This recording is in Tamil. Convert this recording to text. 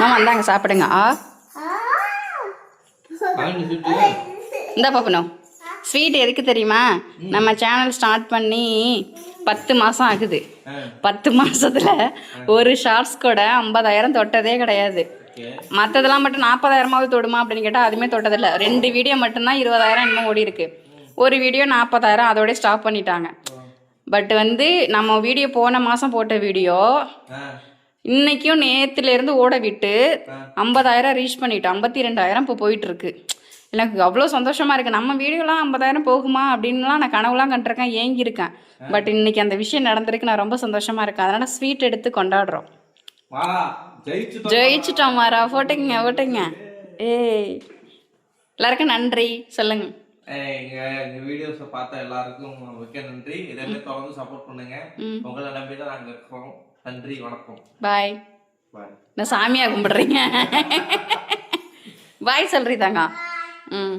மாமா இந்தாங்க சாப்பிடுங்க. ஆ? இந்த பாப்பனும் ஸ்வீட் எதுக்கு தெரியுமா? நம்ம சேனல் ஸ்டார்ட் பண்ணி பத்து மாதம் ஆகுது. பத்து மாசத்துல ஒரு ஷார்ட்ஸ் கூட ஐம்பதாயிரம் தொட்டதே கிடையாது. மற்றதெல்லாம் மட்டும் நாற்பதாயிரமாவது தொடுமா அப்படின்னு கேட்டால் அதுவுமே தொட்டதில்ல. ரெண்டு வீடியோ மட்டும்தான் இருபதாயிரம் இன்னும் ஓடி இருக்கு. ஒரு வீடியோ நாற்பதாயிரம் அதோடய ஸ்டாப் பண்ணிட்டாங்க. பட் வந்து நம்ம வீடியோ போன மாதம் போட்ட வீடியோ இன்னைக்கும் நேத்துலேருந்து ஓட விட்டு. ஐம்பதாயிரம் ரீச் பண்ணிட்டோம் ஐம்பத்தி ரெண்டாயிரம் இப்போ போயிட்டு இருக்கு எனக்கு அவ்வளோ சந்தோஷமா இருக்கு. நம்ம வீடியோலாம் ஐம்பதாயிரம் போகுமா அப்படின்லாம் நான் கனவுலாம் கண்டிருக்கேன் ஏங்கியிருக்கேன். பட் இன்னைக்கு அந்த விஷயம் நடந்திருக்கு நான் ரொம்ப சந்தோஷமா இருக்கேன் அதனால ஸ்வீட் எடுத்து கொண்டாடுறோம். ஜெயிச்சுட்டோம் மாறா போட்டுங்க போட்டுங்க ஏய். எல்லாருக்கும் நன்றி சொல்லுங்க. ஏய், எங்க வீடியோஸை பார்த்த எல்லாருக்கும் மிக்க நன்றி. இதே தொடர்ந்து சப்போர்ட் பண்ணுங்க. உங்களை நம்பி தான் நாங்க இருக்கோம். நன்றி வணக்கம். பாய் பாய் நான் சாமியா கும்பிடுறீங்க? பாய் சொல்றீ தாங்க ம்.